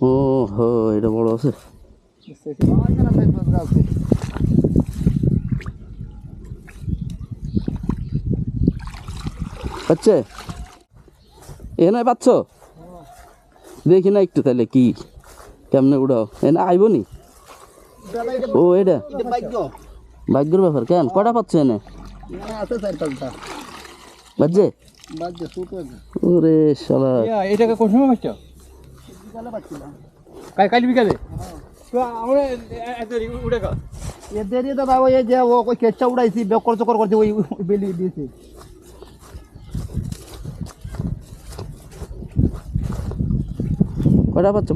ও হো এটা বড় আছে। পাচ্ছে এ নয় পাচ্ছ? দেখি না একটু তাহলে কি কেমনে উড়াও। এ না আইব নি? ও এটা। ভাগ্যর ব্যাপার কেন? কটা পাচ্ছ এনে? বাজে ওরে শালা। এটাকে কোন সময় পাচ্ছ? কাল বিকালে? বাবা যে ও ওই কেচটা উড়াইছি বেকর চকর করছে ওই বেলি দিয়েছে। কটা পাচ্ছ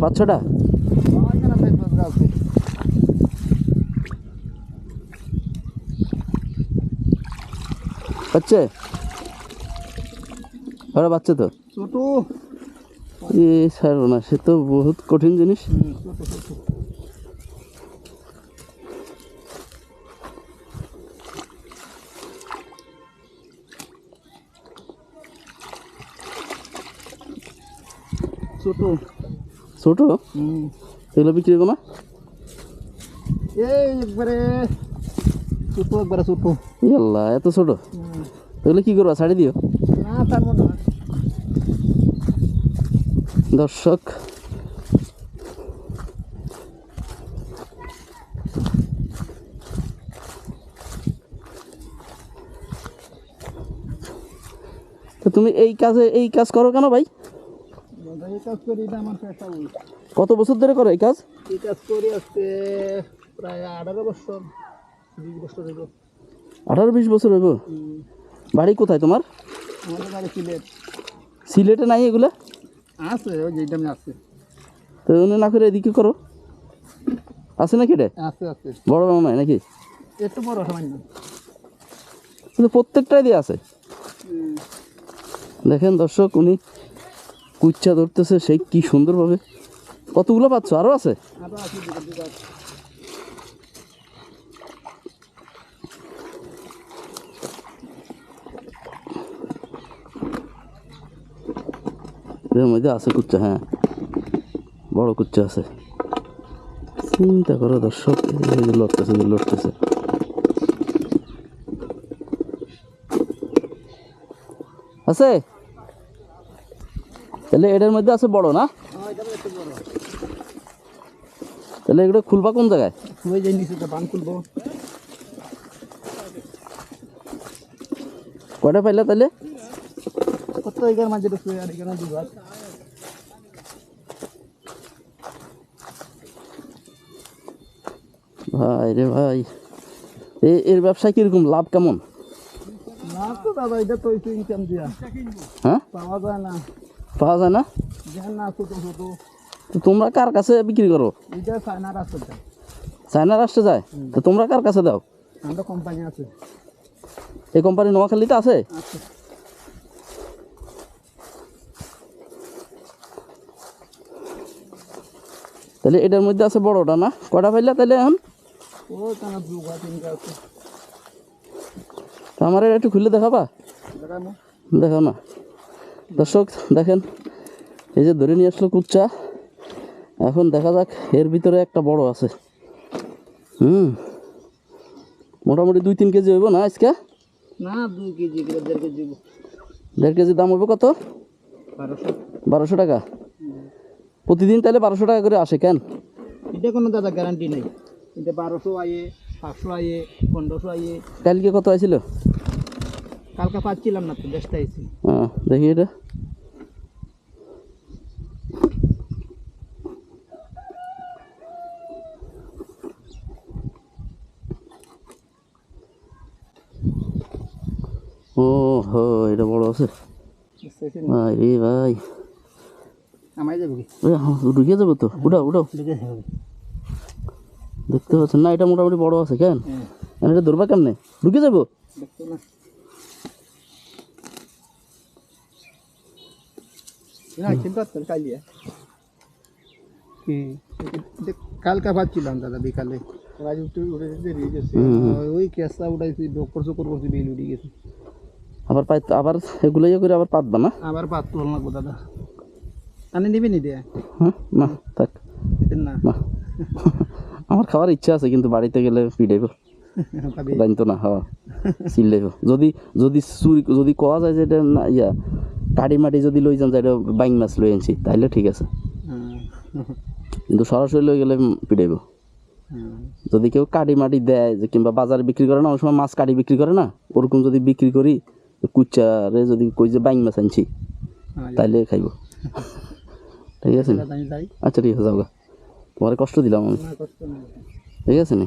পাচ্ছে ওরা বাচ্চা তো? ছোট। এ ছাড়ো না সে তো বহুত কঠিন জিনিস। ছোট। ছোট? এগুলো বিক্রি করো না এই একবারে ছোট একবারে ছোট। ইয়াল্লা এত ছোট? এগুলো কি করবা ছাড়ি দিও। না তার মতো না। দর্শক। তো তুমি এই কাজে এই কাজ করো কেন ভাই? কত বছর ধরে করো এই কাজ? এই কাজ করি আজকে প্রায় আঠারো বছর বিশ বছর হইব। আঠারো বিশ বছর হইব। বাড়ি কোথায় তোমার? আমাদের বাড়ি সিলেট। সিলেটে নাই এগুলা? আছে ওই যেটা আমি আছে। তো উনি না করে এদিকে করো। আছে নাকি রে আছে আছে। বড় মামায় নাকি? একটু বড় সামান্য কিন্তু প্রত্যেকটাই দিয়ে আছে। দেখেন দর্শক উনি কুচ্ছা ধরতেছে সেই কি সুন্দরভাবে। কতগুলো পাচ্ছ? আরও আছে আরও আছে দুটো দুটো আছে। এর মধ্যে আছে কুচ্চা হ্যাঁ। বড় কুচ্চা আছে। চিন্তা করো দর্শক লড়তেছে লড়তেছে। আছে? তাহলে এটার মধ্যে আছে বড় না? এটা তাহলে এগুলো খুলবা কোন জায়গায়? ওই যে নিচে বান খুলবো। কয়টা পাইলা তাহলে? কত এগার মাঝে ঢুকবে আর আছে ভাই রে ভাই এর ব্যবসায় কীরকম? লাভ কেমন? না তো দাদা এটা তো একটু ইনকাম দিয়া। হ্যাঁ? পাওয়া যায় না। পাওয়া যায় না? না ছোটো ছোটো। তো তোমরা কার কাছে বিক্রি করো? এটা চায়না রাষ্ট্রে যায়? তো তোমরা কার কাছে দাও? আমরা কোম্পানি আছে। এই কোম্পানি নোয়াখালীতে আছে? আছে। তাহলে এটার মধ্যে আছে বড়টা না? কটা পাইলা তাহলে এখন? আমার এটা একটু খুলে দেখাবা? দেখো না। দর্শক দেখেন এই যে ধরে নিয়ে আসলো কুচ্চা। এখন দেখা যাক এর ভিতরে একটা বড় আছে। হুম। মোটামুটি দুই তিন কেজি হইব না আজকে? না দুই কেজি দেড় কেজি দেড় কেজি দাম হইব কত? বারোশো। বারোশো টাকা। প্রতিদিন তাহলে বারোশো টাকা করে আসে কেন? এটা কোনো দাদা গ্যারান্টি নেই। এটা বারোশো আইয়ে পাঁচশো আইয়ে পনেরোশো আইয়ে কালকে কত আইছিল? কালকে পাচ্ছিলাম না তো দেশটা আইছি হ্যাঁ দেখি এটা। ও হো এটা বড় আছে। ভাই রে ভাই। আমায় যাবে কি? এ, হ্যাঁ, ঢুকে যাবে তো। উঠাও উঠাও। ঢুকে যাবে দেখতে পাচ্ছেন না এটা মোটামুটি বড় আছে কেন? হ্যাঁ। আর এটা ধরবা কেমনে? ঢুকে যাব? দেখতো না। না চিন্তা করতেন কালিয়া কি? কালকা পাচ্ছিলাম দাদা বিকালে। আজ উঠে উঠে দেরি গেছে। ওই কেসা উঠাইছি ডক্টর চক্কর করছি বিল উঠে গেছে। আবার পাই আবার এগুলো ইয়ে করে আবার পাতবা না? আবার পাত লাগবো দাদা। আপনি নিবি নি দিয়ে হ্যাঁ না থাক। না। আমার খাওয়ার ইচ্ছা আছে কিন্তু বাড়িতে গেলে পিটাইব ভাবি। জানতো না হ্যাঁ চিল্লাইব যদি যদি চুরি যদি কোয়া যায় যে এটা না ইয়া কাটি মাটি যদি লই যান এটা বাইং মাছ লই আনছি তাইলে ঠিক আছে। হ্যাঁ। কিন্তু সরাসরি লই গেলে পিটাইব হ্যাঁ। যদি কেউ কাটি মাটি দেয় যে কিংবা বাজারে বিক্রি করে না ওই সময় মাছ কাটি বিক্রি করে না ওরকম যদি বিক্রি করি কুচারে যদি কই যে বাইং মাছ আনছি হ্যাঁ, তাইলে খাইব। ঠিক আছে নি? আচ্ছা ঠিক আছে যাও গা। তোমার কষ্ট দিলাম আমি। ঠিক আছে নি?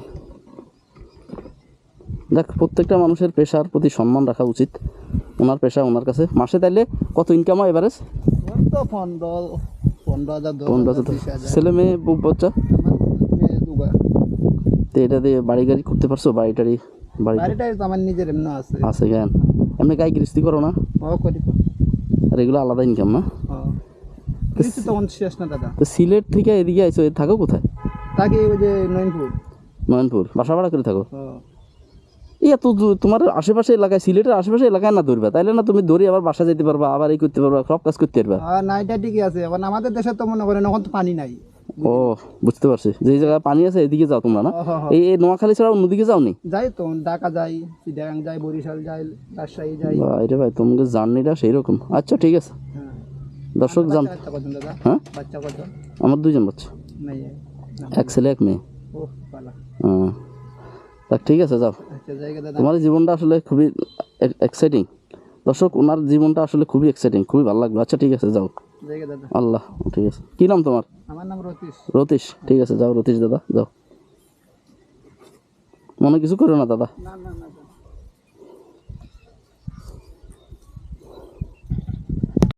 দেখ প্রত্যেকটা মানুষের পেশার প্রতি সম্মান রাখা উচিত। ওনার পেশা ওনার কাছে। মাসে তাইলে কত ইনকাম হয় এভারেজ? পনেরো হাজার ছেলে মেয়ে বাচ্চা? তো এটা দিয়ে বাড়ি গাড়ি করতে পারছ? বাড়ি টাড়ি বাড়ি আমার নিজের এমনি আছে। আছে জ্ঞান এমনি গাই গৃহস্থি করো না। করি আর এগুলো আলাদা ইনকাম না? কিছু তখন শেষ না দাদা। সিলেট থেকে এদিকে আইসো থাকো কোথায়? তাকে ওই যে নয়নপুর। নয়নপুর বাসা ভাড়া করে থাকো। এই এত তোমার আশেপাশে এলাকায় সিলেটের আশেপাশে এলাকায় না ধরবা তাইলে না তুমি ধরে আবার বাসা যেতে পারবা আবার এই করতে পারবা সব কাজ করতে পারবা। না এটা ঠিকই আছে। এখন আমাদের দেশে তো মনে করেন এখন তো পানি নাই। ও বুঝতে পারছি। যে জায়গায় পানি আছে এদিকে যাও তোমরা না। এই নোয়াখালী ছাড়া অন্যদিকে যাও নি যাই তো ঢাকা যাই চিটাগাং যাই বরিশাল যাই রাজশাহী যাই। এটা ভাই তোমাদের জার্নিটা সেই রকম আচ্ছা ঠিক আছে। হ্যাঁ। দর্শক জান হ্যাঁ? আমার দুইজন বাচ্চা। এক ছেলে এক মেয়ে। হ্যাঁ। তা ঠিক আছে যাও। আচ্ছা তোমার জীবনটা আসলে খুবই এক্সাইটিং দর্শক ওনার জীবনটা আসলে খুবই এক্সাইটিং খুবই ভালো লাগল। আচ্ছা ঠিক আছে যাও। আল্লাহ ঠিক আছে। কী নাম তোমার? আমার নাম রতীশ। রতীশ ঠিক আছে যাও রতীশ দাদা যাও। মনে কিছু করো না দাদা।